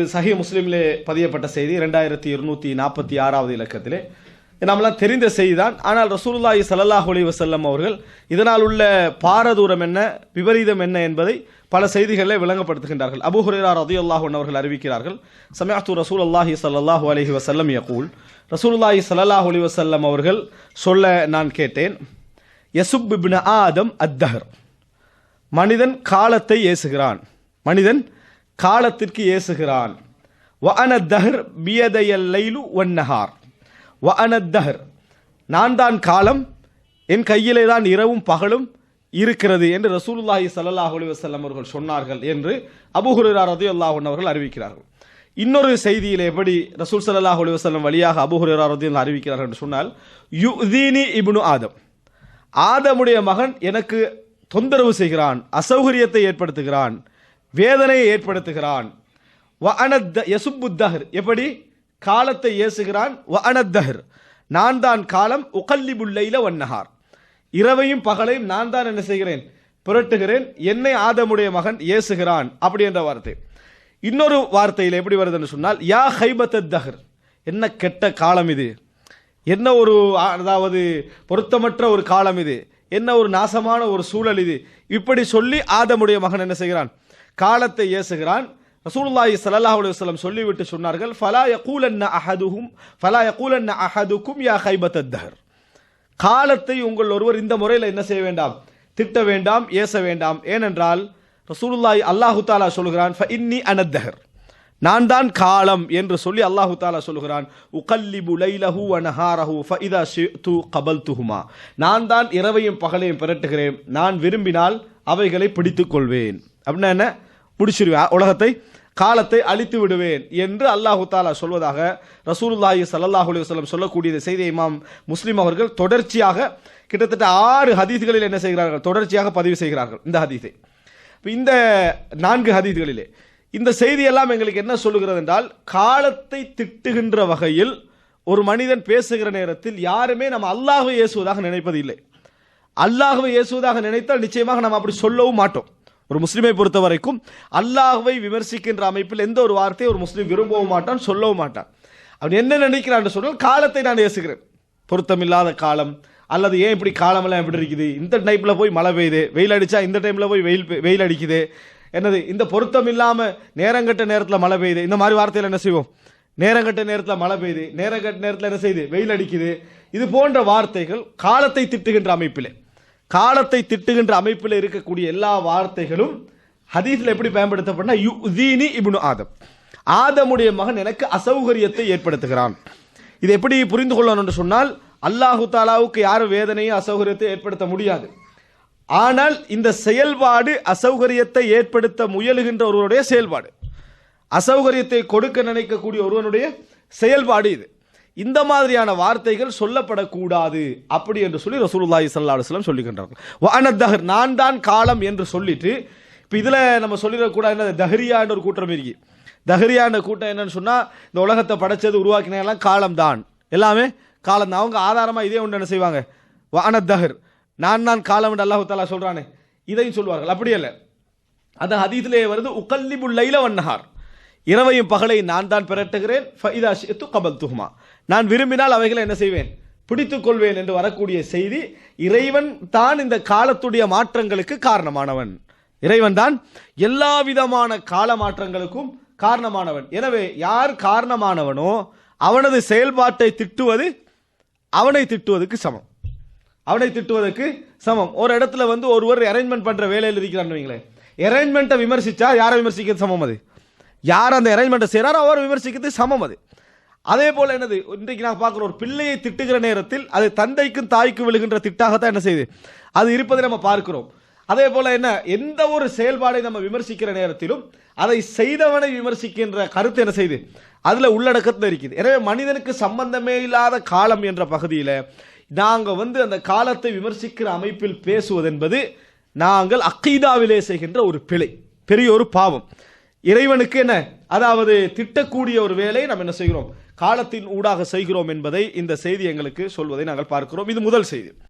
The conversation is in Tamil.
சஹி முஸ்லீமிலே பதியப்பட்ட செய்தி ரெண்டாயிரத்தி இருநூத்தி நாற்பத்தி ஆறாவது இலக்கத்திலே. நம்மளாம் தெரிந்த செய்திதான். ஆனால் ரசூலுல்லாஹி சல்லாஹ் அலைஹி வசல்லம் அவர்கள் இதனால் உள்ள பாரதூரம் என்ன விபரீதம் என்ன என்பதை பல செய்திகளில் விளங்கப்படுத்துகின்றார்கள். அபு ஹுரைரா ரதியல்லாஹு அல்லாஹன் அவர்கள் அறிவிக்கிறார்கள் சமயத்து ரசூலுல்லாஹி சல்லாஹூ அலஹி வசல்லம் யகூல். ரசூலுல்லாஹி சல்லாஹ் அலைஹி வசல்லம் அவர்கள் சொல்ல நான் கேட்டேன் யசுப் பிபின் ஆதம் அத்தஹர். மனிதன் காலத்தை ஏசுகிறான். மனிதன் காலத்திற்கு ஏசுகிறான். வஅன பியதையல் லைலு வன்னஹார் வஅன நான் தான் காலம் என் கையிலே தான் இரவும் பகலும் இருக்கிறது என்று ரசூலுல்லாஹி சல்லாஹ் அலி வசல்லம் அவர்கள் சொன்னார்கள் என்று அபுஹுரார் ரதி அல்லாஹன் அவர்கள் அறிவிக்கிறார்கள். இன்னொரு செய்தியில் எப்படி ரசூல் சல்லாஹ் அலி வசல்லம் வழியாக அபுஹுரார் ரதி அறிவிக்கிறார்கள் என்று சொன்னால் யுதீனி இப்னு ஆதம் ஆதமுடைய மகன் எனக்கு தொந்தரவு செய்கிறான் அசௌகரியத்தை ஏற்படுத்துகிறான் வேதனையை ஏற்படுத்துகிறான். வ யசுப்புத்தஹர் எப்படி? காலத்தை ஏசுகிறான். வ நான் தான் காலம் உகல்லிபுல்லைல வன்னஹார் இரவையும் பகலையும் நான் தான் என்ன செய்கிறேன்? புரட்டுகிறேன். என்னை ஆதமுடைய மகன் ஏசுகிறான். அப்படி என்ற வார்த்தை. இன்னொரு வார்த்தையில் எப்படி வருதுன்னு சொன்னால் யா ஹைபத் தஹர். என்ன கெட்ட காலம் இது? என்ன ஒரு அதாவது பொருத்தமற்ற ஒரு காலம் இது? என்ன ஒரு நாசமான ஒரு சூழல் இது? இப்படி சொல்லி ஆதமுடைய மகன் என்ன செய்கிறான்? காலத்தை ஏசுகிறான். ரசூலுல்லாஹி ஸல்லல்லாஹு அலைஹி வஸல்லம் சொல்லிவிட்டு சொன்னார்கள் ஃபலா யகூலன்ன அஹதுஹும் ஃபலா யகூலன்ன அஹதுக்கும் யா ஹைபத் தஹர் காலத்தை உங்கள் ஒருவர் இந்த முறையில் என்ன செய்ய வேண்டாம்? திட்ட வேண்டாம் ஏச வேண்டாம். ஏனென்றால் ரசூலுல்லாஹி அல்லாஹு தாலா சொல்கிறான் ஃப இன்னி அனத்தஹர் நான் தான் காலம் என்று சொல்லி அல்லாஹு தாலா சொல்கிறான் உகல்லிபு லைலஹு அனஹாரஹு ஃபஇதா கபல் கபல்துஹுமா. நான் தான் இரவையும் பகலையும் பிரட்டுகிறேன். நான் விரும்பினால் அவைகளை பிடித்துக் கொள்வேன். அப்படின்னா என்ன? முடிச்சிருவேன். உலகத்தை காலத்தை அழித்து விடுவேன் என்று அல்லாஹு தாலா சொல்வதாக ரசூலுல்லாஹி சல்லாஹ் அலுவலம் வஸல்லம் சொல்லக்கூடிய செய்தி இமாம் முஸ்லீம் அவர்கள் தொடர்ச்சியாக கிட்டத்தட்ட ஆறு ஹதீஸ்களில் என்ன செய்கிறார்கள்? தொடர்ச்சியாக பதிவு செய்கிறார்கள் இந்த ஹதீஸை. இந்த நான்கு ஹதீஸ்களிலே இந்த செய்தியெல்லாம் எங்களுக்கு என்ன சொல்லுகிறது என்றால் காலத்தை திட்டுகின்ற வகையில் ஒரு மனிதன் பேசுகிற நேரத்தில் யாருமே நம்ம அல்லாஹுவை ஏசுவதாக நினைப்பது இல்லை அல்லாஹ்வை ஏசுவதாக நினைத்தால் நிச்சயமாக நம்ம அப்படி சொல்லவும் மாட்டோம். ஒரு முஸ்லீமை பொறுத்த வரைக்கும் அல்லாஹுவை விமர்சிக்கின்ற அமைப்பில் எந்த ஒரு வார்த்தையை ஒரு முஸ்லீம் விரும்பவும் மாட்டான் சொல்லவும் மாட்டான். அவன் என்ன நினைக்கிறான் சொன்னால் காலத்தை நான் ஏசுகிறேன். பொருத்தமில்லாத காலம் அல்லது ஏன் இப்படி காலமெல்லாம் எப்படி இருக்குது? இந்த டைப்பில் போய் மழை பெய்யுது வெயில் அடித்தா இந்த டைமில் போய் வெயில் வெயில் அடிக்குது. என்னது இந்த பொருத்தம் இல்லாமல் நேரங்கட்ட நேரத்தில் மழை பெய்யுது. இந்த மாதிரி வார்த்தையில் என்ன செய்வோம்? நேரங்கட்ட நேரத்தில் மழை பெய்யுது நேரங்கட்ட நேரத்தில் என்ன செய்யுது? வெயில் அடிக்குது. இது போன்ற வார்த்தைகள் காலத்தை திட்டுகின்ற அமைப்பிலே. காலத்தை திட்டுகின்ற அமைப்பில் இருக்கக்கூடிய எல்லா வார்த்தைகளும் ஹதீஸில் எப்படி பயன்படுத்தப்பட்டா யுதீனி இப்னு ஆதம். ஆதமுடைய மகன் எனக்கு அசௌகரியத்தை ஏற்படுத்துகிறான். இது எப்படி புரிந்து கொள்ளணும் என்று சொன்னால் அல்லாஹு தாலாவுக்கு யாரும் வேதனையும் அசௌகரியத்தை ஏற்படுத்த முடியாது. ஆனால் இந்த செயல்பாடு அசௌகரியத்தை ஏற்படுத்த முயலுகின்ற ஒருவருடைய செயல்பாடு. அசௌகரியத்தை கொடுக்க நினைக்கக்கூடிய ஒருவனுடைய செயல்பாடு இது. இந்த மாதிரியான வார்த்தைகள் சொல்லப்படக்கூடாது. அப்படி என்று சொல்லி ரசூலுல்லாஹி ஸல்லல்லாஹு அலைஹி வஸல்லம் சொல்லுகின்றார்கள் நான் தான் காலம் என்று சொல்லிட்டு இப்போ இதில் நம்ம சொல்லிடக்கூடாது என்ன தஹரியான்னு ஒரு கூட்டம் இருக்கு. தஹரியான கூட்டம் என்னன்னு சொன்னால் இந்த உலகத்தை படைச்சது உருவாக்கின எல்லாம் காலம் தான் எல்லாமே காலம் தான் அவங்க ஆதாரமாக இதே ஒன்று என்ன செய்வாங்க? வானத்தஹர் நான் தான் காலம் என்று அல்லாஹு தாலா சொல்கிறானே இதையும் சொல்வார்கள். அப்படியே இல்லை அந்த ஹதீஸிலே வருது உகல்லிபுல் லைல வன்னஹார் இரவையும் பகலை நான் தான் பிரட்டுகிறேன். ஃபைதா ஷித்து கபல் துஹ்மா நான் விரும்பினால் அவைகளை என்ன செய்வேன்? பிடித்துக் கொள்வேன் என்று வரக்கூடிய செய்தி இறைவன் தான் இந்த காலத்துடைய மாற்றங்களுக்கு காரணமானவன். இறைவன் தான் எல்லா விதமான கால மாற்றங்களுக்கும் காரணமானவன். எனவே யார் காரணமானவனோ அவனது செயல்பாட்டை திட்டுவது அவனை திட்டுவதற்கு சமம். அவனை திட்டுவதற்கு சமம். ஒரு இடத்துல வந்து ஒருவர் அரேஞ்ச்மெண்ட் பண்ற வேலையில் இருக்கிறான்னு வைங்களேன் அரேஞ்ச்மெண்ட்டை விமர்சிச்சா யாரை விமர்சிக்க சமம் அது? யார் அந்த அரேஞ்ச்மெண்ட்டை செய்கிறாரோ அவர் விமர்சிக்கிறது சமம் அது. அதே போல் என்னது? இன்றைக்கு நான் பார்க்குறோம் ஒரு பிள்ளையை திட்டுகிற நேரத்தில் அது தந்தைக்கும் தாய்க்கும் விழுகின்ற திட்டாகத்தான் என்ன செய்யுது? அது இருப்பதை நம்ம பார்க்கிறோம். அதே போல் என்ன? எந்த ஒரு செயல்பாடை நம்ம விமர்சிக்கிற நேரத்திலும் அதை செய்தவனை விமர்சிக்கின்ற கருத்து என்ன செய்யுது? அதில் உள்ளடக்கத்தில் இருக்குது. எனவே மனிதனுக்கு சம்பந்தமே இல்லாத காலம் என்ற பகுதியில் நாங்கள் வந்து அந்த காலத்தை விமர்சிக்கிற அமைப்பில் பேசுவதென்பது நாங்கள் அக்கீதாவிலே செய்கின்ற ஒரு பிழை. பெரிய ஒரு பாவம். இறைவனுக்கு என்ன? அதாவது திட்டக்கூடிய ஒரு வேலையை நாம் என்ன செய்கிறோம்? காலத்தின் ஊடாக செய்கிறோம் என்பதை இந்த செய்தி எங்களுக்கு சொல்வதை நாங்கள் பார்க்கிறோம். இது முதல் செய்தி.